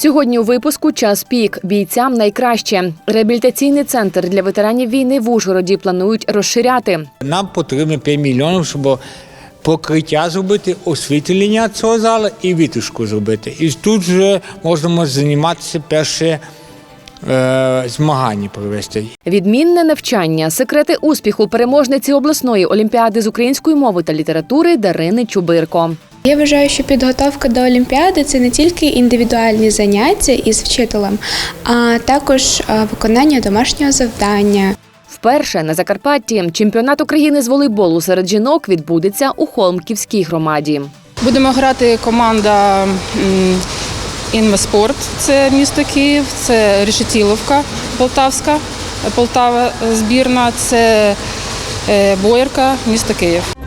Сьогодні у випуску час пік бійцям найкраще. Реабілітаційний центр для ветеранів війни в Ужгороді планують розширяти. Нам потрібно 5 мільйонів, щоб покриття зробити, освітлення цього залу і витяжку зробити. І тут вже можемо займатися перше е, змагання провести. Відмінне навчання, секрети успіху переможниці обласної олімпіади з української мови та літератури Дарини Чубирко. Я вважаю, що підготовка до Олімпіади це не тільки індивідуальні заняття із вчителем, а також виконання домашнього завдання. Вперше на Закарпатті чемпіонат України з волейболу серед жінок відбудеться у Холмківській громаді. Будемо грати команда Інвеспорт, це місто Київ, це Решетіловка Полтавська, Полтава збірна, це е, Боярка, місто Київ.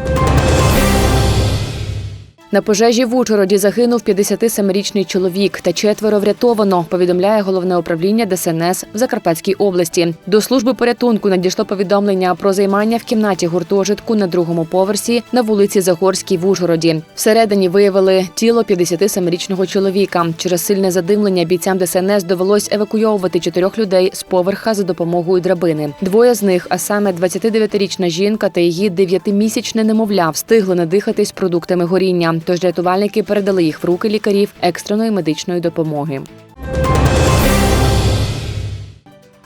На пожежі в Ужгороді загинув 57-річний чоловік та четверо врятовано, повідомляє головне управління ДСНС в Закарпатській області. До служби порятунку надійшло повідомлення про займання в кімнаті гуртожитку на другому поверсі на вулиці Загорській в Ужгороді. Всередині виявили тіло 57-річного чоловіка. Через сильне задимлення бійцям ДСНС довелось евакуйовувати чотирьох людей з поверха за допомогою драбини. Двоє з них, а саме 29-річна жінка та її 9-місячне немовля, встигли надихатись продуктами горіння. Тож рятувальники передали їх в руки лікарів екстреної медичної допомоги.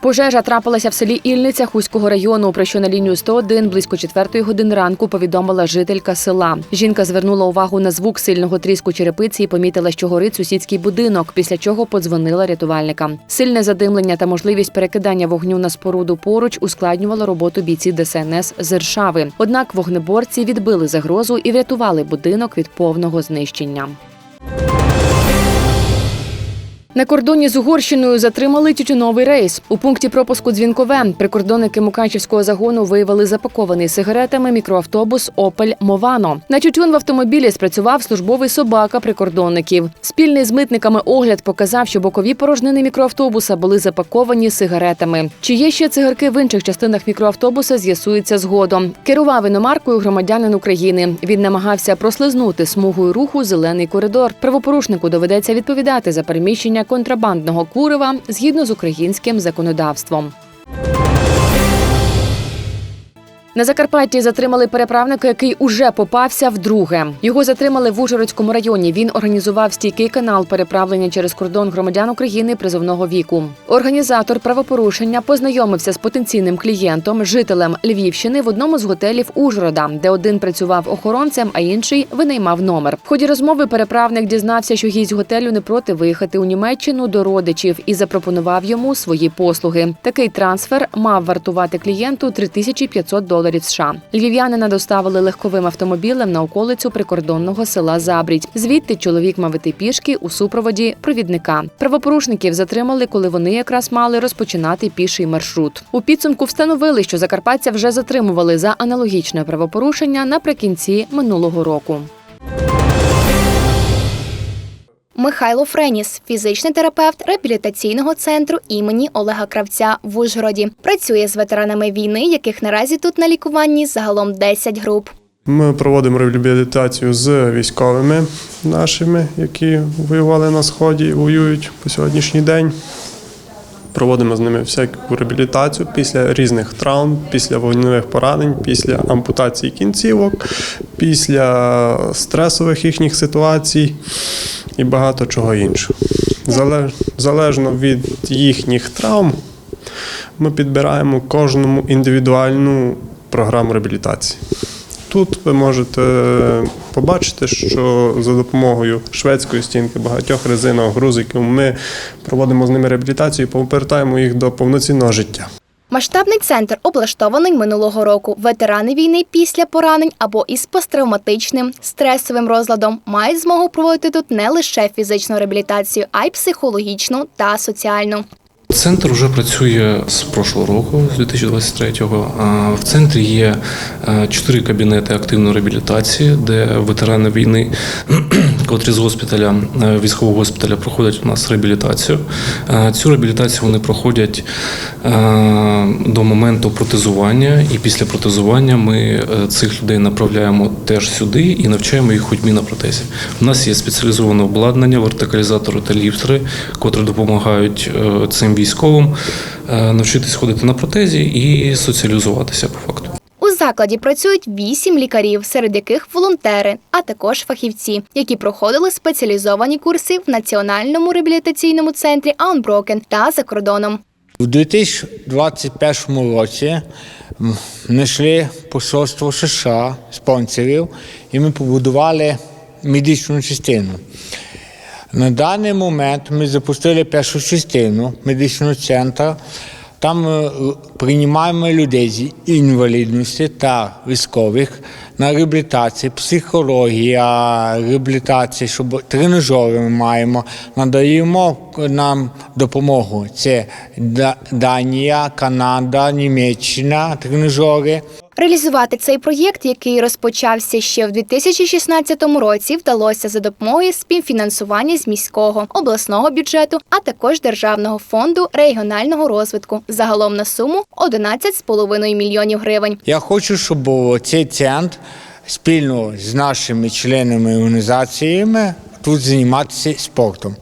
Пожежа трапилася в селі Ільниця Хуського району, про що на лінію 101 близько 4 години ранку повідомила жителька села. Жінка звернула увагу на звук сильного тріску черепиці і помітила, що горить сусідський будинок, після чого подзвонила рятувальникам. Сильне задимлення та можливість перекидання вогню на споруду поруч ускладнювало роботу бійців ДСНС з Іршави. Однак вогнеборці відбили загрозу і врятували будинок від повного знищення. На кордоні з Угорщиною затримали тютюновий рейс. У пункті пропуску Дзвінкове прикордонники Мукачівського загону виявили запакований сигаретами мікроавтобус Опель Мовано. На тютюн в автомобілі спрацював службовий собака прикордонників. Спільний з митниками огляд показав, що бокові порожнини мікроавтобуса були запаковані сигаретами. Чи є ще цигарки в інших частинах мікроавтобуса, з'ясується згодом. Керував іномаркою громадянин України. Він намагався прослизнути смугою руху зелений коридор. Правопорушнику доведеться відповідати за переміщення контрабандного курива згідно з українським законодавством. На Закарпатті затримали переправника, який уже попався вдруге. Його затримали в Ужгородському районі. Він організував стійкий канал переправлення через кордон громадян України призовного віку. Організатор правопорушення познайомився з потенційним клієнтом, жителем Львівщини в одному з готелів Ужгорода, де один працював охоронцем, а інший винаймав номер. В ході розмови переправник дізнався, що гість готелю не проти виїхати у Німеччину до родичів і запропонував йому свої послуги. Такий трансфер мав вартувати клієнту 3500 доларів США. Львів'янина доставили легковим автомобілем на околицю прикордонного села Забрідь. Звідти чоловік мав іти пішки у супроводі провідника. Правопорушників затримали, коли вони якраз мали розпочинати піший маршрут. У підсумку встановили, що закарпатця вже затримували за аналогічне правопорушення наприкінці минулого року. Михайло Френіс, фізичний терапевт реабілітаційного центру імені Олега Кравця в Ужгороді. Працює з ветеранами війни, яких наразі тут на лікуванні загалом 10 груп. Ми проводимо реабілітацію з військовими нашими, які воювали на сході воюють по сьогоднішній день. Проводимо з ними всяку реабілітацію після різних травм, після вогневих поранень, після ампутації кінцівок, після стресових їхніх ситуацій і багато чого іншого. Залеж- Залежно від їхніх травм, ми підбираємо кожному індивідуальну програму реабілітації. Тут ви можете побачити, що за допомогою шведської стінки, багатьох резинових грузиків ми проводимо з ними реабілітацію і повертаємо їх до повноцінного життя. Масштабний центр облаштований минулого року. Ветерани війни після поранень або із посттравматичним стресовим розладом мають змогу проводити тут не лише фізичну реабілітацію, а й психологічну та соціальну. Центр вже працює з прошлого року, з 2023-го. В центрі є е, чотири кабінети активної реабілітації, де ветерани війни котрі з госпіталя, е, військового госпіталя проходять у нас реабілітацію. Е, Цю реабілітацію вони проходять е, до моменту протезування, і після протезування ми цих людей направляємо теж сюди і навчаємо їх ходьбі на протезі. У нас є спеціалізоване обладнання, вертикалізатори та ліфтери, котрі допомагають цим військовим навчитись ходити на протезі і соціалізуватися по факту. Закладі працюють вісім лікарів, серед яких волонтери, а також фахівці, які проходили спеціалізовані курси в Національному реабілітаційному центрі Аунброкен та за кордоном. У 2021 році знайшли посольство США, спонсорів, і ми побудували медичну частину. На даний момент ми запустили першу частину медичного центру. Там е, приймаємо людей з інвалідності та військових на реабілітацію, психологія, реабілітація, щоб тренажери ми маємо. Надаємо нам допомогу. Це Да- Данія, Канада, Німеччина, тренажери. Реалізувати цей проєкт, який розпочався ще в 2016 році, вдалося за допомогою співфінансування з міського обласного бюджету, а також державного фонду регіонального розвитку загалом на суму 11,5 мільйонів гривень. Я хочу, щоб цей центр спільно з нашими членами організаціями тут займатися спортом.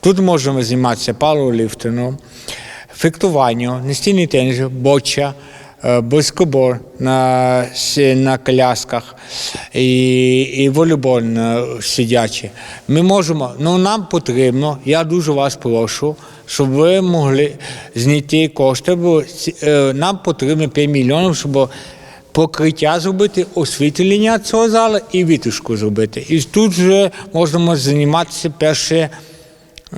Тут можемо займатися пауерліфтингом, фехтуванням, настільний теніс, боча, баскетбол на, на колясках і, і волейбол на сидячі. Ми можемо, ну нам потрібно, я дуже вас прошу, щоб ви могли знайти кошти, бо е, нам потрібно 5 мільйонів, щоб покриття зробити, освітлення цього залу і витяжку зробити. І тут вже можемо займатися перші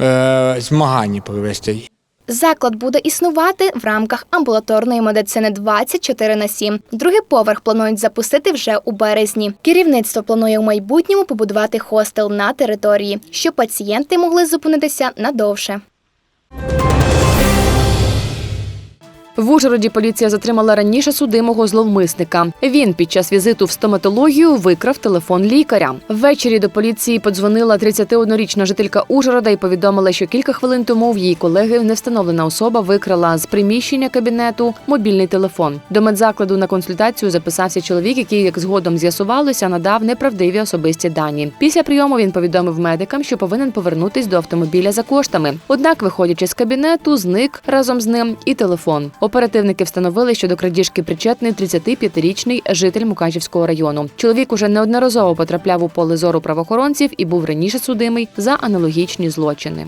е, змагання провести. Заклад буде існувати в рамках амбулаторної медицини 24 на 7. Другий поверх планують запустити вже у березні. Керівництво планує у майбутньому побудувати хостел на території, щоб пацієнти могли зупинитися надовше. В Ужгороді поліція затримала раніше судимого зловмисника. Він під час візиту в стоматологію викрав телефон лікаря. Ввечері до поліції подзвонила 31-річна жителька Ужгорода і повідомила, що кілька хвилин тому в її колеги невстановлена особа викрала з приміщення кабінету мобільний телефон. До медзакладу на консультацію записався чоловік, який, як згодом з'ясувалося, надав неправдиві особисті дані. Після прийому він повідомив медикам, що повинен повернутись до автомобіля за коштами. Однак, виходячи з кабінету, зник разом з ним і телефон. Оперативники встановили, що до крадіжки причетний 35-річний житель Мукачівського району. Чоловік уже неодноразово потрапляв у поле зору правоохоронців і був раніше судимий за аналогічні злочини.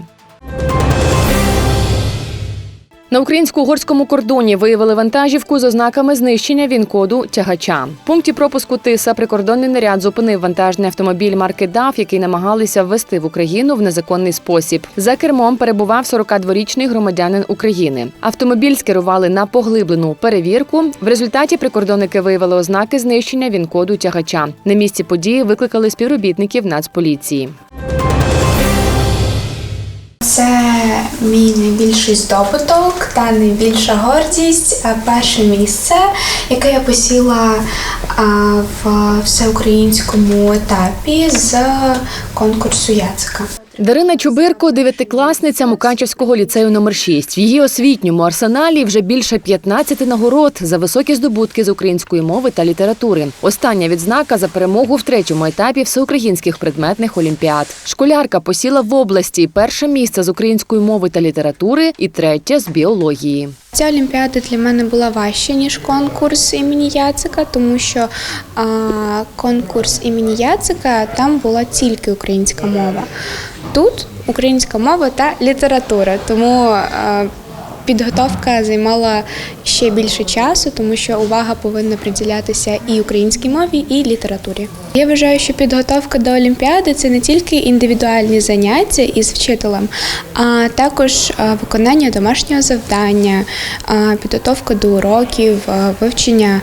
На українсько-угорському кордоні виявили вантажівку з ознаками знищення він-коду тягача. В пункті пропуску Тиса прикордонний наряд зупинив вантажний автомобіль марки ДАФ, який намагалися ввести в Україну в незаконний спосіб. За кермом перебував 42-річний громадянин України. Автомобіль скерували на поглиблену перевірку. В результаті прикордонники виявили ознаки знищення він-коду тягача. На місці події викликали співробітників Нацполіції. Це мій найбільший здобуток та найбільша гордість. Перше місце, яке я посіла в всеукраїнському етапі з конкурсу Яцика. Дарина Чубирко, дев'ятикласниця Муканчевського ліцею номер 6 В її освітньому арсеналі вже більше 15 нагород за високі здобутки з української мови та літератури. Остання відзнака за перемогу в третьому етапі всеукраїнських предметних олімпіад. Школярка посіла в області перше місце з української мови та літератури і третє з біології. Ця олімпіада для мене була важча, ніж конкурс імені Яцика, тому що а, конкурс імені Яцика там була тільки українська мова. Тут українська мова та література. Тому а, підготовка займала ще більше часу, тому що увага повинна приділятися і українській мові, і літературі. Я вважаю, що підготовка до Олімпіади це не тільки індивідуальні заняття із вчителем, а також виконання домашнього завдання, підготовка до уроків, вивчення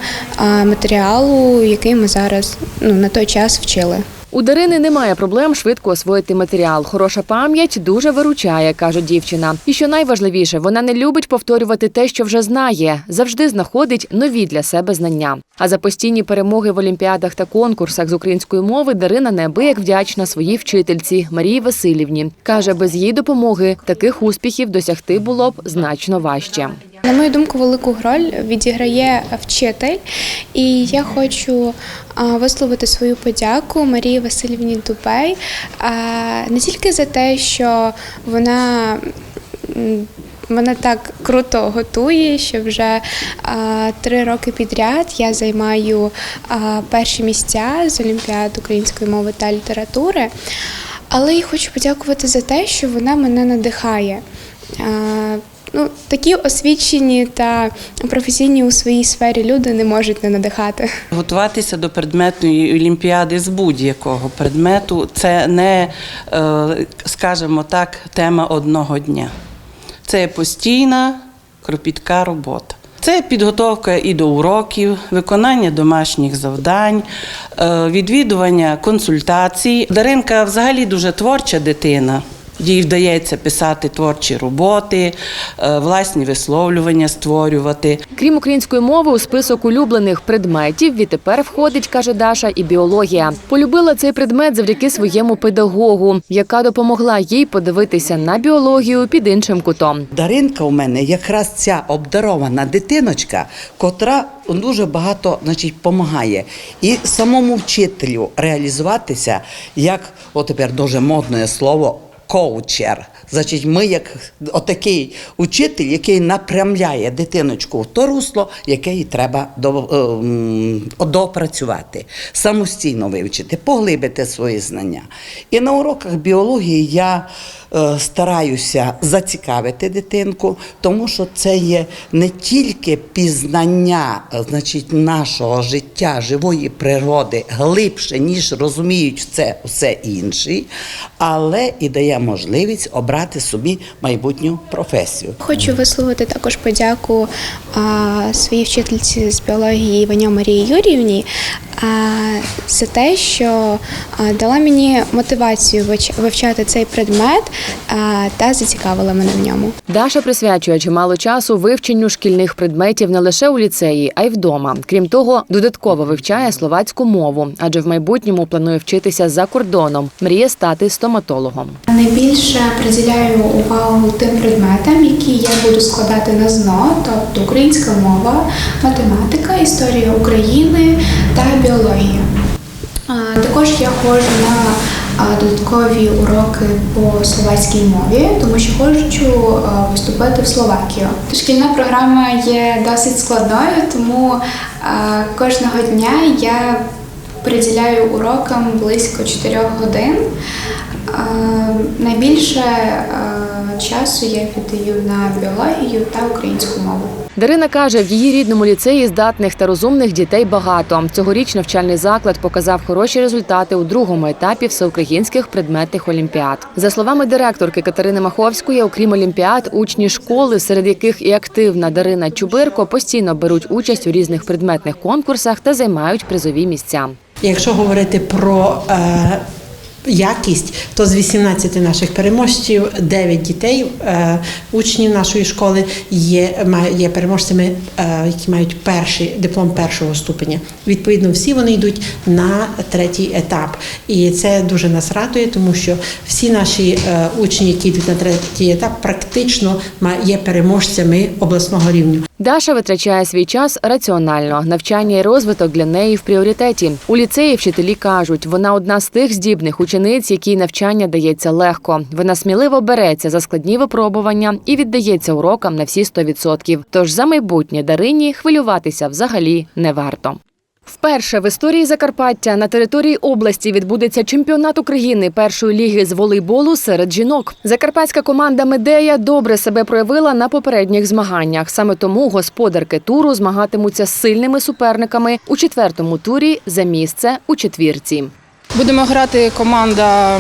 матеріалу, який ми зараз ну, на той час вчили. У Дарини немає проблем швидко освоїти матеріал. Хороша пам'ять дуже виручає, каже дівчина. І що найважливіше, вона не любить повторювати те, що вже знає, завжди знаходить нові для себе знання. А за постійні перемоги в олімпіадах та конкурсах з української мови Дарина неабияк вдячна своїй вчительці Марії Васильівні. каже, без її допомоги таких успіхів досягти було б значно важче. На мою думку, велику роль відіграє вчитель, і я хочу висловити свою подяку Марії Васильівні Дубей не тільки за те, що вона. м, Вона так круто готує, що вже а, три роки підряд я займаю а, перші місця з Олімпіад української мови та літератури. Але я хочу подякувати за те, що вона мене надихає. А, Ну, такі освічені та професійні у своїй сфері люди не можуть не надихати. Готуватися до предметної олімпіади з будь-якого предмету це не, е, скажімо так, тема одного дня. Це постійна, кропітка робота. Це підготовка і до уроків, виконання домашніх завдань, е, відвідування консультацій. Даринка взагалі дуже творча дитина. Їй вдається писати творчі роботи, е, власні висловлювання створювати. Крім української мови, у список улюблених предметів відтепер входить, каже Даша, і біологія. Полюбила цей предмет завдяки своєму педагогу, яка допомогла їй подивитися на біологію під іншим кутом. Даринка у мене якраз ця обдарована дитиночка, котра дуже багато значить, допомагає. І самому вчителю реалізуватися, як от тепер дуже модне слово. Коучер. Значить, ми як отакий учитель, який напрямляє дитиночку в то русло, яке їй треба ем, допрацювати, самостійно вивчити, поглибити свої знання. І на уроках біології я е, стараюся зацікавити дитинку, тому що це є не тільки пізнання е, значить, нашого життя, живої природи глибше, ніж розуміють це все інші, але і дає можливість обрати собі майбутню професію. Хочу висловити також подяку а, своїй вчительці з біології Іваньо Марії Юріївні за те, що дала мені мотивацію вивч- вивчати цей предмет та зацікавила мене в ньому. Даша присвячує чимало часу вивченню шкільних предметів не лише у ліцеї, а й вдома. Крім того, додатково вивчає словацьку мову, адже в майбутньому планує вчитися за кордоном. Мріє стати стоматологом. Найбільше приділяю увагу тим предметам, які я буду складати на ЗНО, тобто українська мова, математика, історія України та біологія. Також я ходжу на додаткові уроки по словацькій мові, тому що хочу виступити в Словакію. Шкільна програма є досить складною, тому кожного дня я приділяю урокам близько 4 годин. Найбільше е, часу я віддаю на біологію та українську мову. Дарина каже, в її рідному ліцеї здатних та розумних дітей багато. Цьогоріч навчальний заклад показав хороші результати у другому етапі всеукраїнських предметних олімпіад. За словами директорки Катерини Маховської, окрім олімпіад, учні школи, серед яких і активна Дарина Чубирко, постійно беруть участь у різних предметних конкурсах та займають призові місця. Якщо говорити про е, якість, то з 18 наших переможців 9 дітей, е, учнів нашої школи, є, є переможцями, е, які мають перший диплом першого ступеня. Відповідно, всі вони йдуть на третій етап. І це дуже нас радує, тому що всі наші е, учні, які йдуть на третій етап, практично є переможцями обласного рівня. Даша витрачає свій час раціонально. Навчання і розвиток для неї в пріоритеті. У ліцеї вчителі кажуть, вона одна з тих здібних учениць, якій навчання дається легко. Вона сміливо береться за складні випробування і віддається урокам на всі 100%. Тож за майбутнє Дарині хвилюватися взагалі не варто. Вперше в історії Закарпаття на території області відбудеться чемпіонат України першої ліги з волейболу серед жінок. Закарпатська команда Медея добре себе проявила на попередніх змаганнях. Саме тому господарки туру змагатимуться з сильними суперниками у четвертому турі за місце у четвірці. Будемо грати команда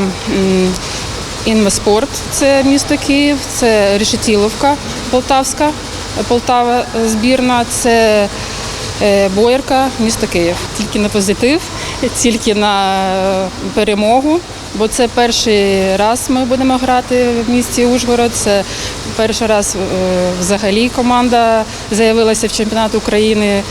Інвеспорт, це місто Київ, це Решетіловка Полтавська, Полтава збірна, це Боярка, місто Київ. Тільки на позитив. тільки на перемогу, бо це перший раз ми будемо грати в місті Ужгород. Це перший раз е, взагалі команда заявилася в чемпіонат України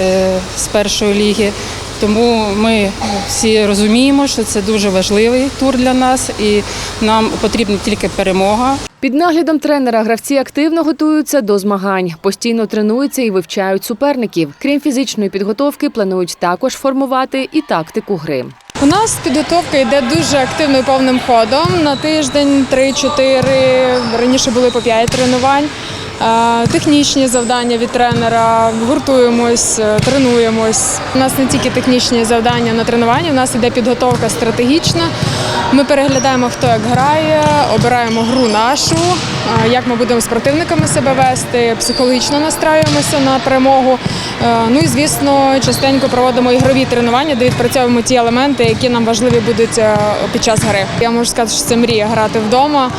е, з першої ліги. Тому ми всі розуміємо, що це дуже важливий тур для нас, і нам потрібна тільки перемога. Під наглядом тренера гравці активно готуються до змагань, постійно тренуються і вивчають суперників. Крім фізичної підготовки, планують також формувати і тактику гри. У нас підготовка йде дуже активно і повним ходом. На тиждень 3-4, раніше були по 5 тренувань. Е, Технічні завдання від тренера, гуртуємось, е, тренуємось. У нас не тільки технічні завдання на тренуванні, у нас іде підготовка стратегічна. Ми переглядаємо, хто як грає, обираємо гру нашу, е, як ми будемо з противниками себе вести, психологічно настраюємося на перемогу. Ну і звісно, частенько проводимо ігрові тренування, де відпрацьовуємо ті елементи, які нам важливі будуть під час гри. Я можу сказати, що це мрія грати вдома.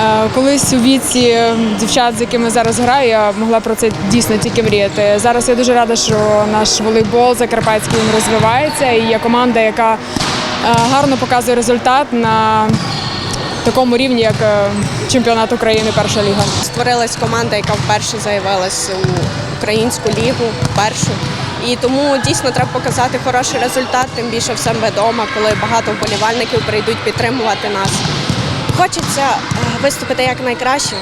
Е, Колись у віці дівчат, з якими зараз граю, я могла про це дійсно тільки мріяти. Зараз я дуже рада, що наш волейбол закарпатський розвивається і є команда, яка е, гарно показує результат на такому рівні, як е, чемпіонат України, перша ліга. Створилась команда, яка вперше заявилась у українську лігу, першу. І тому дійсно треба показати хороший результат, тим більше в себе вдома, коли багато вболівальників прийдуть підтримувати нас. Хочеться виступити як найкраще,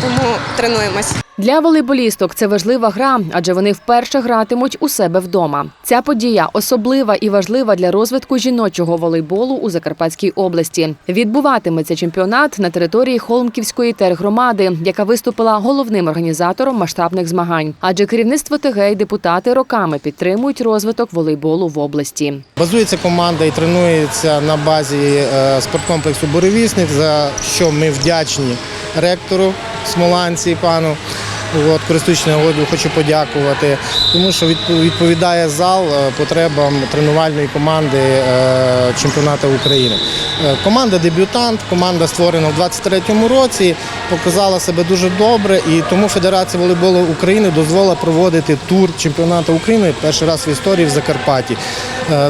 тому тренуємось. Для волейболісток це важлива гра, адже вони вперше гратимуть у себе вдома. Ця подія особлива і важлива для розвитку жіночого волейболу у Закарпатській області. Відбуватиметься чемпіонат на території Холмківської тергромади, яка виступила головним організатором масштабних змагань. Адже керівництво ТГ і депутати роками підтримують розвиток волейболу в області. Базується команда і тренується на базі е, спорткомплексу Буревісник, за що ми вдячні ректору Смоланці пану. От, користуючись нагодою, хочу подякувати, тому що відповідає зал е, потребам тренувальної команди е, чемпіонату України. Е, Команда дебютант, команда створена в 23-му році, показала себе дуже добре, і тому Федерація волейболу України дозволила проводити тур чемпіонату України перший раз в історії в Закарпатті.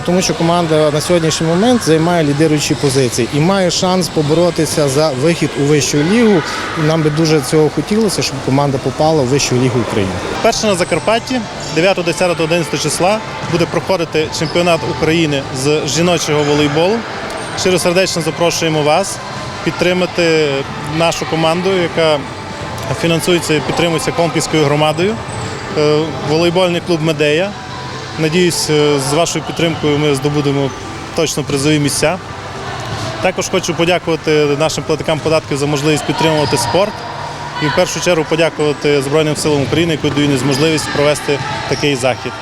Тому що команда на сьогоднішній момент займає лідируючі позиції і має шанс поборотися за вихід у вищу лігу. Нам би дуже цього хотілося, щоб команда попала в вищу лігу України. Перше на Закарпатті 9, 10, 11 числа буде проходити чемпіонат України з жіночого волейболу. Щиро сердечно запрошуємо вас підтримати нашу команду, яка фінансується і підтримується Компільською громадою. Е, Волейбольний клуб Медея. Надіюсь, е, з вашою підтримкою ми здобудемо точно призові місця. Також хочу подякувати нашим платникам податків за можливість підтримувати спорт. І в першу чергу подякувати Збройним силам України, які дають можливість провести такий захід.